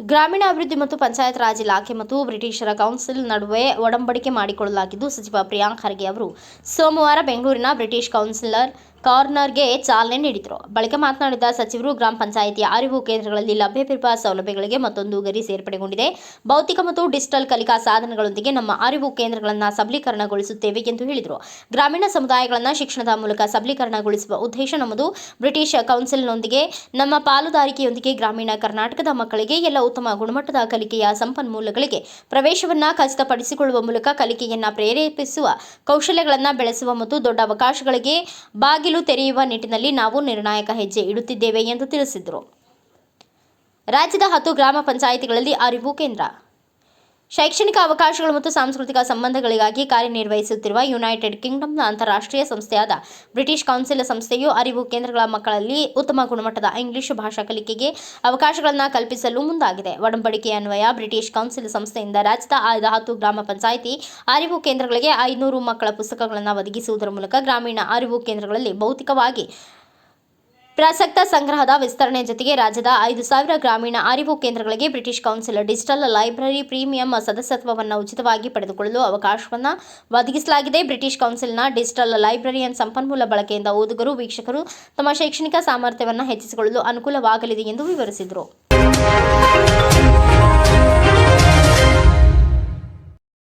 ಗ್ರಾಮೀಣಾಭಿವೃದ್ಧಿ ಮತ್ತು ಪಂಚಾಯತ್ ರಾಜ್ ಇಲಾಖೆ ಮತ್ತು ಬ್ರಿಟಿಷರ ಕೌನ್ಸಿಲ್ ನಡುವೆ ಒಡಂಬಡಿಕೆ ಮಾಡಿಕೊಳ್ಳಲಾಗಿದ್ದು, ಸಚಿವ ಪ್ರಿಯಾಂಕ್ ಖರ್ಗೆ ಅವರು ಸೋಮವಾರ ಬೆಂಗಳೂರಿನ ಬ್ರಿಟಿಷ್ ಕೌನ್ಸಿಲರ್ ಕಾರ್ನರ್ಗೆ ಚಾಲನೆ ನೀಡಿದರು. ಬಳಿಕ ಮಾತನಾಡಿದ ಸಚಿವರು, ಗ್ರಾಮ ಪಂಚಾಯಿತಿಯ ಅರಿವು ಕೇಂದ್ರಗಳಲ್ಲಿ ಲಭ್ಯವಿರುವ ಸೌಲಭ್ಯಗಳಿಗೆ ಮತ್ತೊಂದು ಗರಿ ಸೇರ್ಪಡೆಗೊಂಡಿದೆ. ಭೌತಿಕ ಮತ್ತು ಡಿಜಿಟಲ್ ಕಲಿಕಾ ಸಾಧನಗಳೊಂದಿಗೆ ನಮ್ಮ ಅರಿವು ಕೇಂದ್ರಗಳನ್ನು ಸಬಲೀಕರಣಗೊಳಿಸುತ್ತೇವೆ ಎಂದು ಹೇಳಿದರು. ಗ್ರಾಮೀಣ ಸಮುದಾಯಗಳನ್ನು ಶಿಕ್ಷಣದ ಮೂಲಕ ಸಬಲೀಕರಣಗೊಳಿಸುವ ಉದ್ದೇಶ ನಮ್ಮದು. ಬ್ರಿಟಿಷ್ ಕೌನ್ಸಿಲ್ನೊಂದಿಗೆ, ನಮ್ಮ ಪಾಲುದಾರಿಕೆಯೊಂದಿಗೆ ಗ್ರಾಮೀಣ ಕರ್ನಾಟಕದ ಮಕ್ಕಳಿಗೆ ಎಲ್ಲ ಉತ್ತಮ ಗುಣಮಟ್ಟದ ಕಲಿಕೆಯ ಸಂಪನ್ಮೂಲಗಳಿಗೆ ಪ್ರವೇಶವನ್ನು ಖಚಿತಪಡಿಸಿಕೊಳ್ಳುವ ಮೂಲಕ ಕಲಿಕೆಯನ್ನು ಪ್ರೇರೇಪಿಸುವ ಕೌಶಲ್ಯಗಳನ್ನು ಬೆಳೆಸುವ ಮತ್ತು ದೊಡ್ಡ ಅವಕಾಶಗಳಿಗೆ ಬಾಗಿಲು ತೆರೆಯುವ ನಿಟ್ಟಿನಲ್ಲಿ ನಾವು ನಿರ್ಣಾಯಕ ಹೆಜ್ಜೆ ಇಡುತ್ತಿದ್ದೇವೆ ಎಂದು ತಿಳಿಸಿದರು. ರಾಜ್ಯದ ಹತ್ತು ಗ್ರಾಮ ಪಂಚಾಯಿತಿಗಳಲ್ಲಿ ಅರಿವು ಕೇಂದ್ರ. ಶೈಕ್ಷಣಿಕ ಅವಕಾಶಗಳು ಮತ್ತು ಸಾಂಸ್ಕೃತಿಕ ಸಂಬಂಧಗಳಿಗಾಗಿ ಕಾರ್ಯನಿರ್ವಹಿಸುತ್ತಿರುವ ಯುನೈಟೆಡ್ ಕಿಂಗ್ಡಮ್ನ ಅಂತಾರಾಷ್ಟ್ರೀಯ ಸಂಸ್ಥೆಯಾದ ಬ್ರಿಟಿಷ್ ಕೌನ್ಸಿಲ್ ಸಂಸ್ಥೆಯು ಅರಿವು ಕೇಂದ್ರಗಳ ಮಕ್ಕಳಲ್ಲಿ ಉತ್ತಮ ಗುಣಮಟ್ಟದ ಇಂಗ್ಲಿಷ್ ಭಾಷಾ ಕಲಿಕೆಗೆ ಅವಕಾಶಗಳನ್ನು ಕಲ್ಪಿಸಲು ಮುಂದಾಗಿದೆ. ಒಡಂಬಡಿಕೆ ಅನ್ವಯ ಬ್ರಿಟಿಷ್ ಕೌನ್ಸಿಲ್ ಸಂಸ್ಥೆಯಿಂದ ರಾಜ್ಯದ ಆಯ್ದ ಹತ್ತು ಗ್ರಾಮ ಪಂಚಾಯಿತಿ ಅರಿವು ಕೇಂದ್ರಗಳಿಗೆ ಐನೂರು ಮಕ್ಕಳ ಪುಸ್ತಕಗಳನ್ನು ಒದಗಿಸುವುದರ ಮೂಲಕ ಗ್ರಾಮೀಣ ಅರಿವು ಕೇಂದ್ರಗಳಲ್ಲಿ ಭೌತಿಕವಾಗಿ ಪ್ರಸಕ್ತ ಸಂಗ್ರಹದ ವಿಸ್ತರಣೆ ಜೊತೆಗೆ ರಾಜ್ಯದ ಐದು ಸಾವಿರ ಗ್ರಾಮೀಣ ಅರಿವು ಕೇಂದ್ರಗಳಿಗೆ British Council digital library premium ಸದಸ್ಯತ್ವವನ್ನು ಉಚಿತವಾಗಿ ಪಡೆದುಕೊಳ್ಳಲು ಅವಕಾಶವನ್ನು ಒದಗಿಸಲಾಗಿದೆ. ಬ್ರಿಟಿಷ್ ಕೌನ್ಸಿಲ್ನ ಡಿಜಿಟಲ್ ಲೈಬ್ರರಿಯನ್ ಸಂಪನ್ಮೂಲ ಬಳಕೆಯಿಂದ ಓದುಗರು, ವೀಕ್ಷಕರು ತಮ್ಮ ಶೈಕ್ಷಣಿಕ ಸಾಮರ್ಥ್ಯವನ್ನು ಹೆಚ್ಚಿಸಿಕೊಳ್ಳಲು ಅನುಕೂಲವಾಗಲಿದೆ ಎಂದು ವಿವರಿಸಿದರು.